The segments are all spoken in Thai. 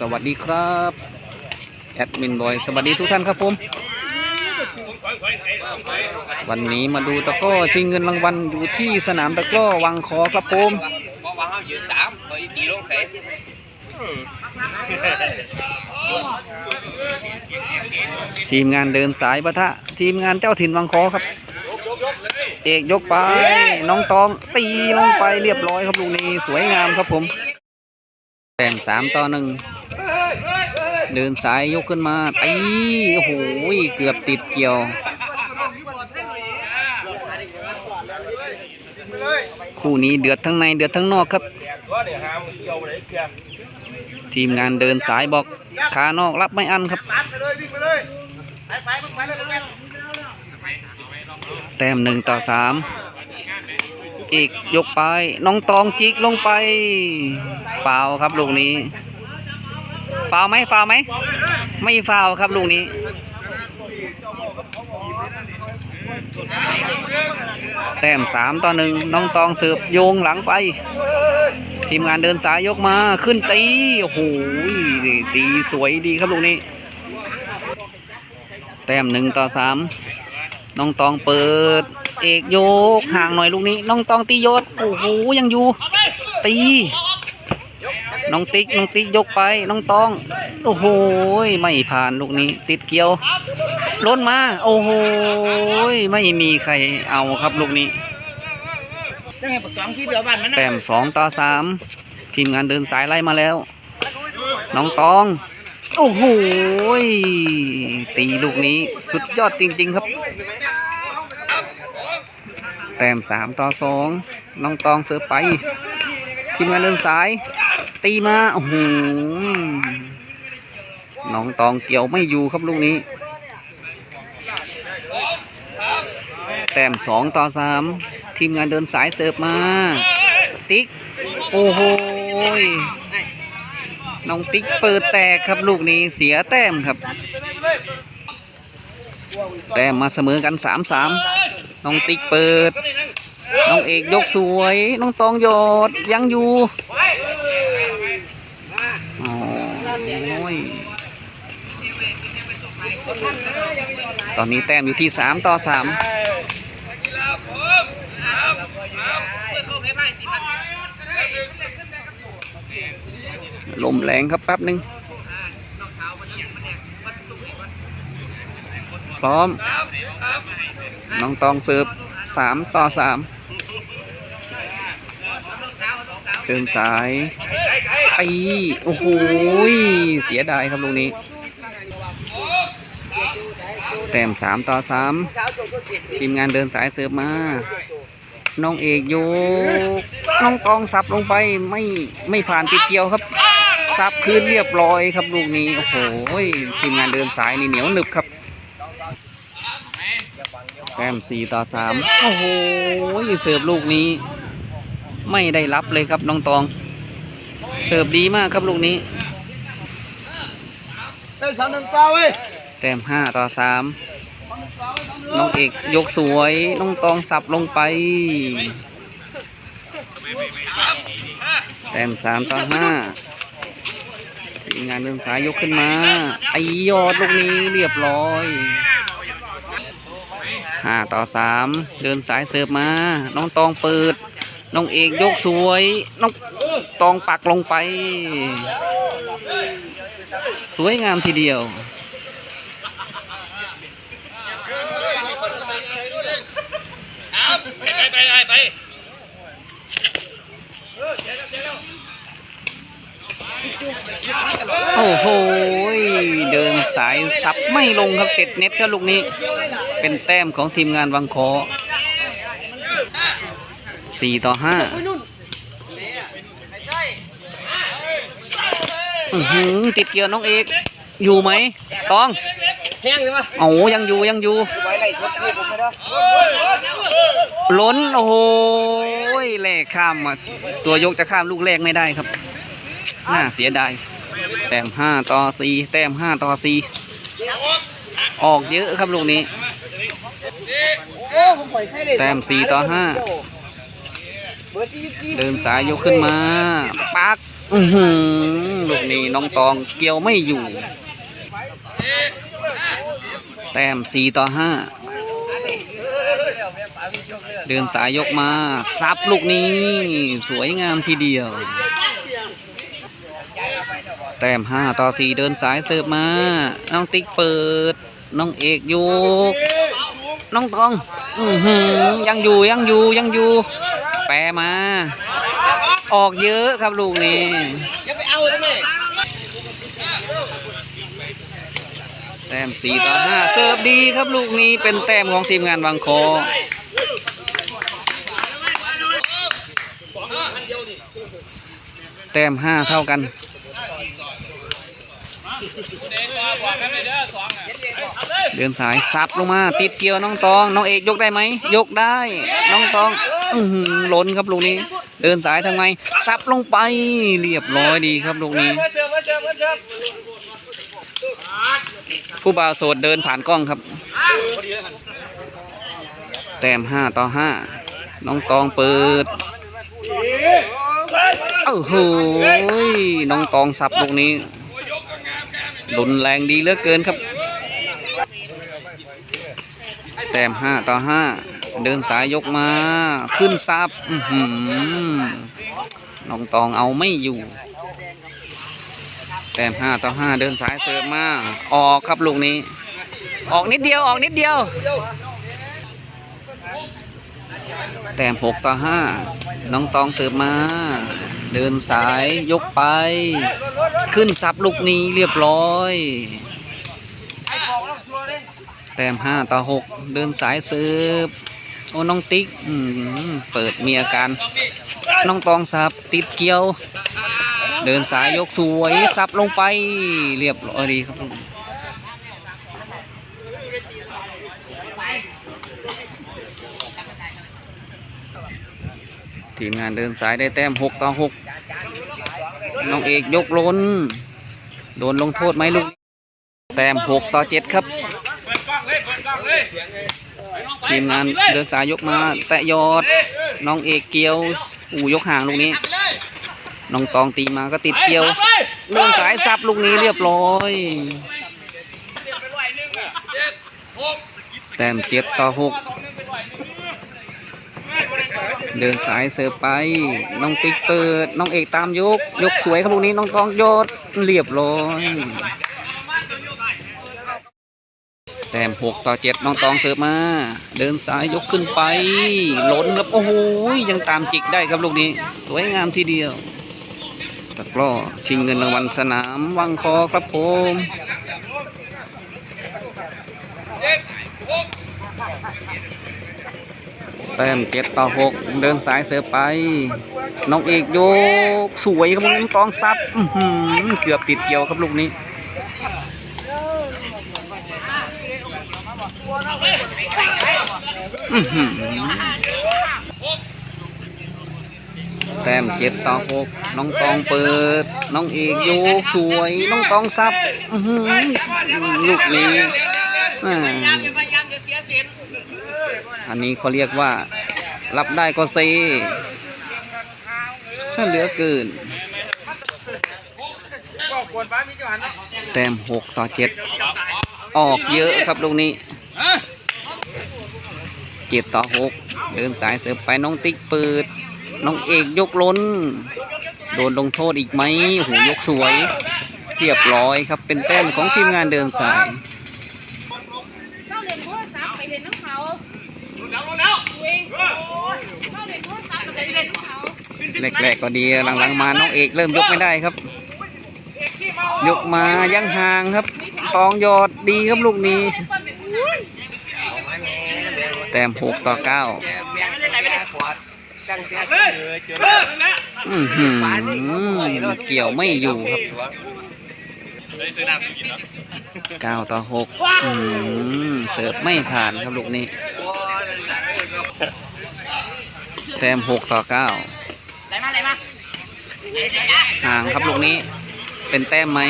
สวัสดีครับแอดมินบอยสวัสดีทุกท่านครับผม วันนี้มาดูตะกร้อชิงเงินรางวัลอยู่ที่สนามตะกร้อวังคอครับผมทีมงานเดินสายปะทะทีมงานเจ้าถิ่นวังคอครับ เอกยกไปน้องตองตีลงไปเรียบร้อยครับลูกนี้สวยงามครับผมแต้มสามต่อหนึ่ง เดินสายยกขึ้นมาตีโอ้โหเกือบติดเกี่ยว คู่นี้เดือดทั้งในเดือดทั้งนอกครับ ทีมงานเดินสายบอกขานอกรับไม่อันครับ แต้มหนึ่งต่อสามอีกยกไป น้องตองจิกลงไปฟาวครับลูกนี้ ฟาวไหมฟาวไหม ไม่ฟาวครับลูกนี้ แต้มสามต่อหนึ่งน้องตองเสิร์ฟโยงหลังไป ทีมงานเดินสายยกมาขึ้นตี โอ้โหตีสวยดีครับลูกนี้ แต้มหนึ่งต่อสามน้องตองเปิด เอกโยกห่างหน่อยลูกนี้ น้องตองตีโยดโอ้โหยังอยู่ ตี น้องติ๊กน้องติ๊กยกไปน้องตอง โอ้โหไม่ผ่านลูกนี้ ติดเกี่ยวล้นมา โอ้โหไม่มีใครเอาครับลูกนี้ยังไงปากกองที่เดือบ้านมันแต้มสองต่อสามทีมงานเดินสายไล่มาแล้ว น้องตอง โอ้โหตีลูกนี้สุดยอดจริง ๆ ครับ แต้มสามต่อสองน้องตองเสือไป ทีมงานเดินสาย ตีมาโอ้โหน้องตองเกี่ยวไม่อยู่ครับลูกนี้ แต้มสองต่อสามทีมงานเดินสายเสิร์ฟมา ติ๊ก โอ้โหน้องติ๊กเปิดแตกครับลูกนี้เสียแต้มครับ แต้มมาเสมอกันสามสามน้องติ๊กเปิด น้องเอกยกสวย น้องตองโยดยังอยู่โอ้ย ตอนนี้แต้มอยู่ที่สามต่อสามลมแรงครับแป๊บหนึ่งพร้อม น้องตองเสิร์ฟสามต่อสามเดินสายไปโอ้โหเสียดายครับลูกนี้ แต้มสามต่อสามทีมงานเดินสายเสิร์ฟมา น้องเอกโยกน้องตองสับลงไปไม่ไม่ผ่านติดเกี่ยวครับสับคืนเรียบร้อยครับลูกนี้ โอ้โหยทีมงานเดินสายนี่เหนียวหนึบครับแต้มสี่ต่อสามโอ้โหเสิร์ฟลูกนี้ ไม่ได้รับเลยครับน้องตอง เสิร์ฟดีมากครับลูกนี้ได้สามหนึ่งเปล่าเว้ย แต้มห้าต่อสามน้องเอกยกสวย น้องตองสับลงไป แต้มสามต่อห้าทีมงานเดินสายยกขึ้นมา ไอยอดลูกนี้เรียบร้อยห้าต่อสามเดินสายเสิร์ฟมา น้องตองเปิด น้องเอกยกสวย น้องตองปักลงไป สวยงามทีเดียว ไปไปโอ้โห เดินสายซับไม่ลงครับติดเน็ตครับลูกนี้ เป็นแต้มของทีมงานวังคอสี่ต่อห้าอื้อหือติดเกียร์น้องเอก อยู่ไหมตอง แห้งเลยปะโอ้ยังอยู่ยังอยู่ไว้ไหลชดผมไม่ได้ล้นโอ้โหยแลกข้ามมาตัวยกจะข้ามลูกแรกไม่ได้ครับ น่าเสียดายแต้มห้าต่อสี่แต้มห้าต่อสี่ออกเยอะครับลูกนี้ แต้มสี่ต่อห้าเดินสายยกขึ้นมาปักลูกนี้น้องตองเกี่ยวไม่อยู่ แต้มสี่ต่อห้าเดินสายยกมาซับลูกนี้ สวยงามทีเดียว แต้มห้าต่อสี่เดินสายเสิร์ฟมา น้องติ๊กเปิด น้องเอกยก น้องตองอือหือยังอยู่ยังอยู่ยังอยู่ แปรมา ออกเยอะครับลูกนี้ อย่าไปเอาได้ไหม แต้มสี่ต่อห้าเสิร์ฟดีครับลูกนี้เป็นแต้มของทีมงานบางคอแต้มห้าเท่ากันเดินสายซับลงมา ติดเกี่ยวน้องตอง น้องเอกยกได้ไหมยกได้ น้องตองอืหล้นครับลูกนี้ เดินสายทำไงซับลงไปเรียบร้อยดีครับลูกนี้ ผู้บ่าวโสดเดินผ่านกล้องครับ แต้มห้าต่อห้าน้องตองเปิดโอ้โหน้องตองสับลูกนี้รุนแรงดีเหลือเกินครับ แต้มห้าต่อห้าเดินสายยกมา ขึ้นซับน้องตองเอาไม่อยู่ ต้มห้าต่อห้าเดินสายเสิร์ฟมา ออกครับลูกนี้ ออกนิดเดียวออกนิดเดียว แต้มหกต่อห้าน้องตองเสิร์ฟมา เดินสายยกไป ขึ้นซับลูกนี้เรียบร้อย แต้มห้าต่อหกเดินสายเสิร์ฟโอ้น้องติ๊กเปิดมีอาการ น้องตองซับติดเกี่ยว เดินสายยกสวยซับลงไปเรียบร้อยดีครับทีมงานเดินสายได้แต้ม 6 ต่อ 6 น้องเอกยกล้น โดนลงโทษไหมลูก แต้ม 6 ต่อ 7 ครับ ทีมงานเดินสายยกมา แตะยอด น้องเอกเกียว อูยกห่างลูกนี้ น้องตองตีมาก็ติดเกี่ยวเลื่อนสายซับลูกนี้เรียบร้อย แต้มเจ็ดต่อหกเดินสายเสิร์ฟไป น้องติ๊กเปิด น้องเอกตามยก ยกสวยครับลูกนี้น้องตองยอดเรียบร้อยแต้มหกต่อเจ็ดน้องตองเสิร์ฟมา เดินสายยกขึ้นไปล้นครับโอ้โหยังตามจิกได้ครับลูกนี้ สวยงามทีเดียว ตะกร้อชิงเงินรางวัลสนามวังคอครับผมแต้มเจ็ดต่อหกเดินสายเสือไป น้องเอกโยกสวยครับน้องตองซับเกือบติดเกี่ยวครับลูกนี้อื แต้มเจ็ดต่อหกน้องตองเปิด น้องเอกโยกสวย น้องตองซับลูกนี้อันนี้เขาเรียกว่า รับได้ก็เซซะเหลือเกิน แต้มหกต่อเจ็ดออกเยอะครับลูกนี้เจ็ดต่อหกเดินสายเสิร์ฟไปน้องติ๊กเปิด น้องเอกยกล้น โดนลงโทษอีกไหมโอ้โหยกสวยเรียบร้อยครับเป็นแต้มของทีมงานเดินสายเก้าเลนพุทธสามไปเห็นน้องเขาแล้วแล้วเก้าเรียนโทรศัพท์ไปเรียนน้ำเขาแรกๆก็ดีหลังๆมาน้องเอกเริ่มยกไม่ได้ครับ ยกมายังห่างครับ ตองยอดดีครับลูกนี้ แต้มหกต่อเก้า จังเสียเจออือหือเกี่ยวไม่อยู่ครับเก้าต่อหกเสิร์ฟไม่ผ่านครับลูกนี้ แต้มหกต่อเก้าไหนมาไหนมาห่างครับลูกนี้ เป็นแต้มไหม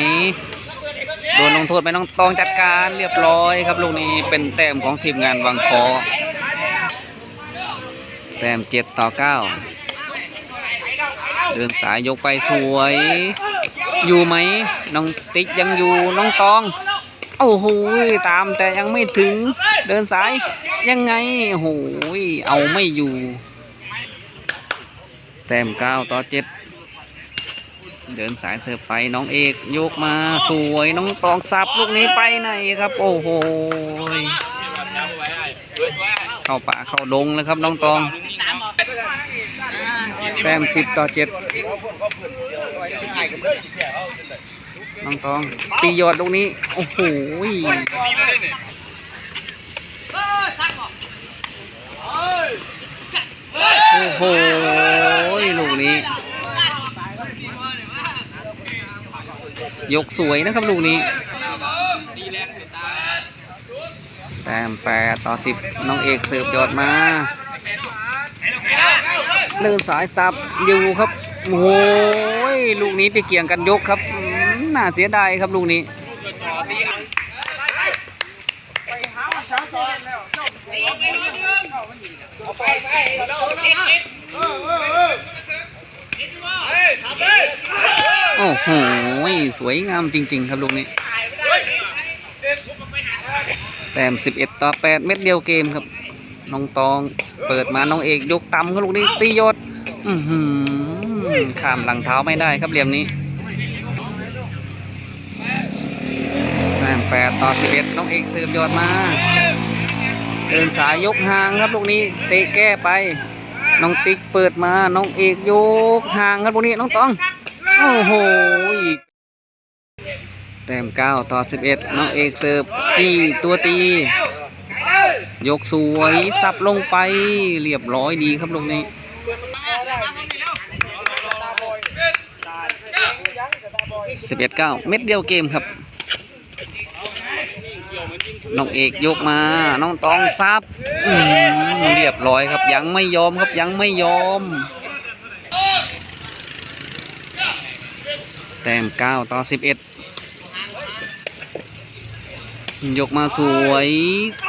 โดนลงโทษไปน้องตองจัดการเรียบร้อยครับลูกนี้เป็นแต้มของทีมงานวังคอ แต้มเจ็ดต่อเก้าเดินสายยกไปสวย อยู่ไหมน้องติ๊กยังอยู่น้องตองโอ้โหตามแต่ยังไม่ถึง เดินสายยังไงโอ้โหเอาไม่อยู่ แต้มเก้าต่อเจ็ดเดินสายเสิร์ฟไปน้องเอกยกมาสวยน้องตองซับลูกนี้ไปไหนครับ โอ้โหเข้าป่าเข้าดงแล้วครับน้องตอง แต้มสิบต่อเจ็ดน้องตอง ตียอดลูกนี้ โอ้โหโอ้โหลูกนี้ ยกสวยนะครับลูกนี้แต้มแปดต่อสิบน้องเอกเสิร์ฟยอดมา เดินสายซับอยู่ครับโอ้ยลูกนี้ไปเกี่ยงกันยกครับน่าเสียดายครับลูกนี้โอ้โหสวยงามจริง ๆ ครับลูกนี้แต้ม11 ต่อ 8 เม็ดเดียวเกมครับ น้องตอง เปิดมาน้องเอกยกต่ำครับลูกนี้ตียศอื้อหือข้ามหลังเท้าไม่ได้ครับเหลี่ยมนี้แต้ม8ต่อ11น้องเอกเสิร์ฟยอดมาเดินสายยกห่างครับลูกนี้เตะแก้ไป น้องติ๊กเปิดมาน้องเอกยกห่างครับลูกนี้น้องตองโอ้โหแต้ม9ต่อ11น้องเอกเสิร์ฟจี้ตัวตี ยกสวยสับลงไปเรียบร้อยดีครับลูกนี้สิบเอ็ดเก้าเม็ดเดียวเกมครับ น้องเอกยกมา น้องตองซับเรียบร้อยครับยังไม่ยอมครับยังไม่ยอม แต้มเก้าต่อสิบเอ็ด ยกมาสวย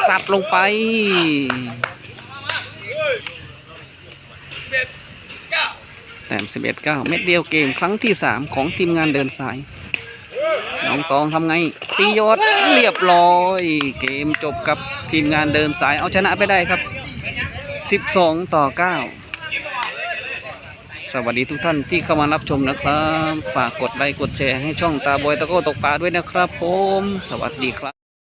สับลงไปแต้ม11 9 เม็ดเดียวเกมครั้งที่ 3 ของทีมงานเดินสาย น้องตองทำไง ตียอดเรียบร้อย เกมจบกับทีมงานเดินสายเอาชนะไปได้ครับ 12 ต่อ 9 สวัสดีทุกท่านที่เข้ามารับชมนะครับ ฝากกดไลค์กดแชร์ให้ช่องตาบอยตะโก้ตกปลาด้วยนะครับผม สวัสดีครับ